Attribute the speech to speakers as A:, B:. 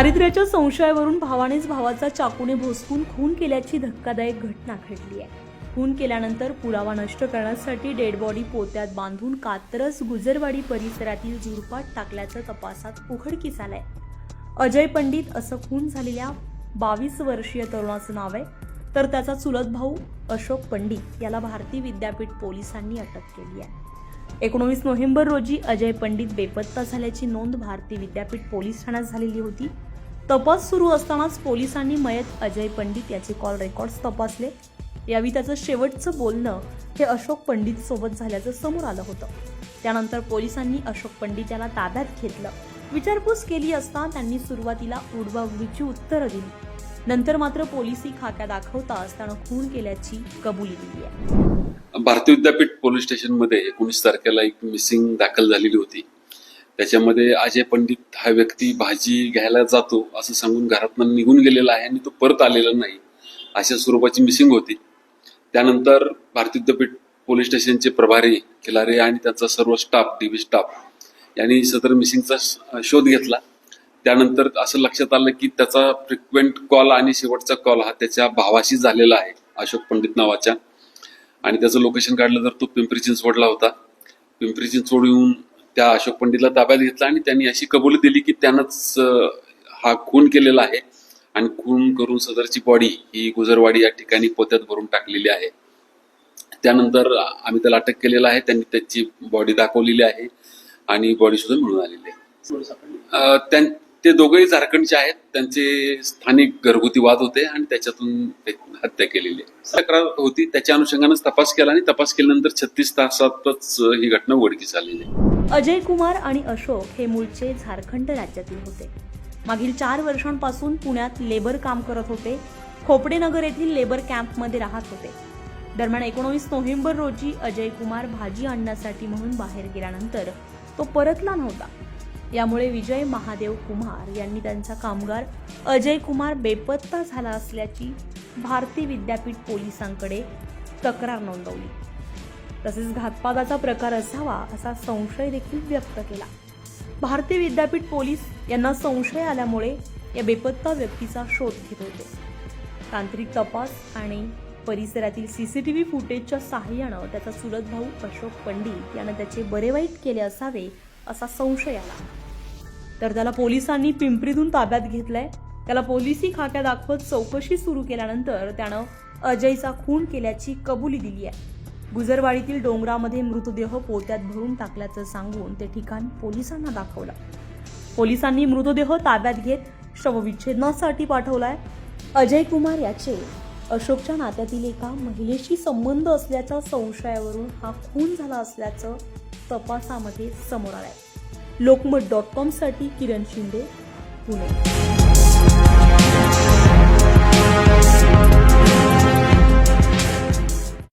A: चारित्र्याच्या संशयावरून भावानेच भावाचा चाकूने भोसकून खून केल्याची धक्कादायक घटना घडली आहे. खून केल्यानंतर पुरावा नष्ट करण्यासाठी डेड बॉडी पोत्यात बांधून कात्रज गुजरवाडी परिसरातील झुडपात टाकल्याचं तपासात उघडकीस आलंय. अजय पंडित असं खून झालेल्या बावीस वर्षीय तरुणाचं नाव आहे. तर त्याचा चुलत भाऊ अशोक पंडित याला भारती विद्यापीठ पोलिसांनी अटक केली आहे. एकोणवीस नोव्हेंबर रोजी अजय पंडित बेपत्ता झाल्याची नोंद भारती विद्यापीठ पोलीस ठाण्यात झालेली होती. तपास सुरू असतानाच पोलिसांनी मयत अजय पंडित याचे कॉल रेकॉर्ड्स तपासले. यावेळी त्याचं शेवटचं बोलणं हे अशोक पंडित सोबत झाल्याचं समोर आलं होतं. त्यानंतर पोलिसांनी अशोक पंडित याला ताब्यात घेतलं. विचारपूस केली असता त्यांनी सुरुवातीला उडवाउडवीची उत्तरं दिली. नंतर मात्र पोलिसी खाक्या दाखवताच त्यानं खून केल्याची कबुली दिली आहे.
B: भारतीय विद्यापीठ पोलीस स्टेशनमध्ये एकोणीस तारखेला एक मिसिंग दाखल झालेली होती. त्याच्यामध्ये अजय पंडित हा व्यक्ती भाजी घ्यायला जातो असं सांगून घरातनं निघून गेलेला आहे आणि तो परत आलेला नाही. अशा स्वरूपाची मिसिंग होती. त्यानंतर भारतीय विद्यापीठ पोलीस स्टेशनचे प्रभारी खिलारे आणि त्यांचा सर्व स्टाफ टीव्ही स्टाफ यांनी सदर मिसिंगचा श- शोध घेतला. त्यानंतर असं लक्षात आलं की त्याचा फ्रिक्वेंट कॉल आणि शेवटचा कॉल हा त्याच्या भावाशी झालेला आहे अशोक पंडित नावाच्या. आणि त्याचं लोकेशन काढलं तर तो पिंपरी चिंचवडला होता. पिंपरी चिंचवड येऊन त्या अशोक पंडितला ताब्यात घेतला आणि त्यांनी अशी कबुली दिली की त्यांनाच हा खून केलेला आहे. आणि खून करून सदरची बॉडी ही गुजरवाडी या ठिकाणी पोत्यात भरून टाकलेली आहे. त्यानंतर आम्ही त्याला अटक केलेला आहे. त्यांनी त्याची बॉडी दाखवलेली आहे आणि बॉडी सुद्धा मिळून आलेली आहे. त्या ते दोघेही झारखंडचे आहेत. त्यांचे स्थानिक घरगुती वाद होते आणि त्याच्यातून हत्या केलेली आहे. तक्रार होती. त्याच्या अनुषंगानेच तपास केला आणि तपास केल्यानंतर छत्तीस तासातच ही घटना उघडकीस आलेली आहे.
A: अजय कुमार आणि अशोक हे मूळचे झारखंड राज्यातील होते. मागील चार वर्षांपासून पुण्यात लेबर काम करत होते. खोपडेनगर येथील लेबर कॅम्पमध्ये राहत होते. दरम्यान एकोणवीस नोव्हेंबर रोजी अजय कुमार भाजी आणण्यासाठी म्हणून बाहेर गेल्यानंतर तो परतला नव्हता. यामुळे विजय महादेव कुमार यांनी त्यांचा कामगार अजय कुमार बेपत्ता झाला असल्याची भारती विद्यापीठ पोलिसांकडे तक्रार नोंदवली. तसेच घातपाताचा प्रकार असावा असा संशय देखील व्यक्त केला. भारतीय विद्यापीठ पोलीस यांना संशय आल्यामुळे या बेपत्ता व्यक्तीचा शोध घेत होते. तांत्रिक तपास आणि परिसरातील सी सी टी व्ही फुटेजच्या सहाय्यानं त्याचा चुलत भाऊ अशोक पंडित यानं त्याचे बरे वाईट केले असावे असा संशय आला. तर त्याला पोलिसांनी पिंपरीतून ताब्यात घेतलंय. त्याला पोलिसी खाक्या दाखवत चौकशी सुरू केल्यानंतर त्यानं अजयचा खून केल्याची कबुली दिली आहे. गुजरवाडीतील डोंगरामध्ये मृतदेह पोत्यात भरून टाकल्याचं सांगून ते ठिकाण पोलिसांना दाखवलं. पोलिसांनी मृतदेह ताब्यात घेत शवविच्छेदनासाठी पाठवलाय. अजय कुमार याचे अशोकच्या नात्यातील एका महिलेशी संबंध असल्याच्या संशयावरून हा खून झाला असल्याचं तपासामध्ये समोर आलंय. लोकमत डॉट कॉमसाठी किरण शिंदे पुणे.